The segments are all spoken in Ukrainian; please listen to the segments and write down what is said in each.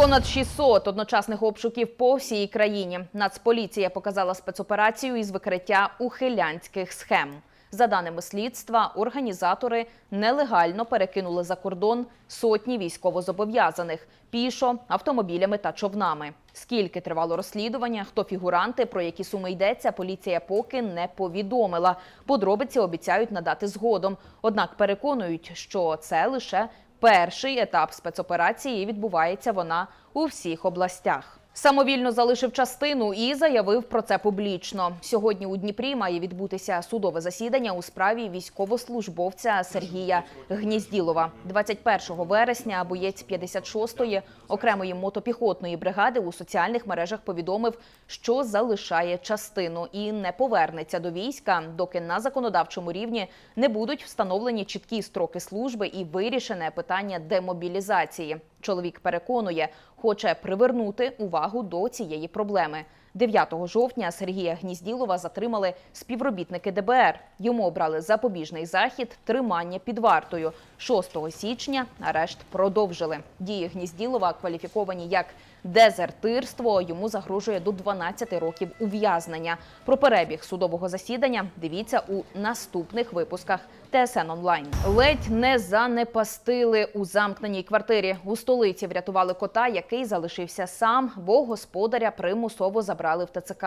Понад 600 одночасних обшуків по всій країні. Нацполіція показала спецоперацію із викриття ухилянських схем. За даними слідства, організатори нелегально перекинули за кордон сотні військовозобов'язаних пішо, автомобілями та човнами. Скільки тривало розслідування, хто фігуранти, про які суми йдеться, поліція поки не повідомила. Подробиці обіцяють надати згодом. Однак переконують, що це лише перший етап спецоперації. Відбувається вона у всіх областях. Самовільно залишив частину і заявив про це публічно. Сьогодні у Дніпрі має відбутися судове засідання у справі військовослужбовця Сергія Гнізділова. 21 вересня боєць 56-ї окремої мотопіхотної бригади у соціальних мережах повідомив, що залишає частину і не повернеться до війська, доки на законодавчому рівні не будуть встановлені чіткі строки служби і вирішене питання демобілізації. Чоловік переконує, хоче привернути увагу до цієї проблеми. 9 жовтня Сергія Гнізділова затримали співробітники ДБР. Йому обрали запобіжний захід тримання під вартою. 6 січня арешт продовжили. Дії Гнізділова кваліфіковані як дезертирство. Йому загрожує до 12 років ув'язнення. Про перебіг судового засідання дивіться у наступних випусках ТСН онлайн. Ледь не занепастили у замкненій квартирі. У столиці врятували кота, який залишився сам, бо господаря примусово забрали в ТЦК.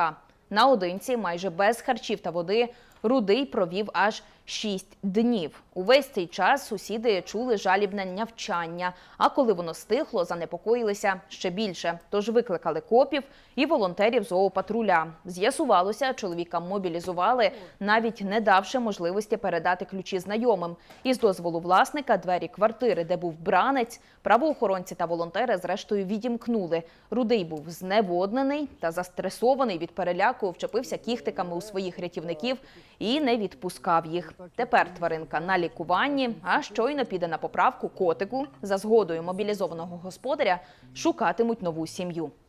Наодинці, майже без харчів та води, рудий провів аж шість днів. Увесь цей час сусіди чули жалібне нявчання. А коли воно стихло, занепокоїлися ще більше. Тож викликали копів і волонтерів зоопатруля. З'ясувалося, чоловіка мобілізували, навіть не давши можливості передати ключі знайомим. Із дозволу власника двері квартири, де був бранець, правоохоронці та волонтери зрештою відімкнули. Рудий був зневоднений та застресований від переляку, вчепився кіхтиками у своїх рятівників і не відпускав їх. Тепер тваринка на лікуванні, а щойно піде на поправку котику. За згодою мобілізованого господаря шукатимуть нову сім'ю.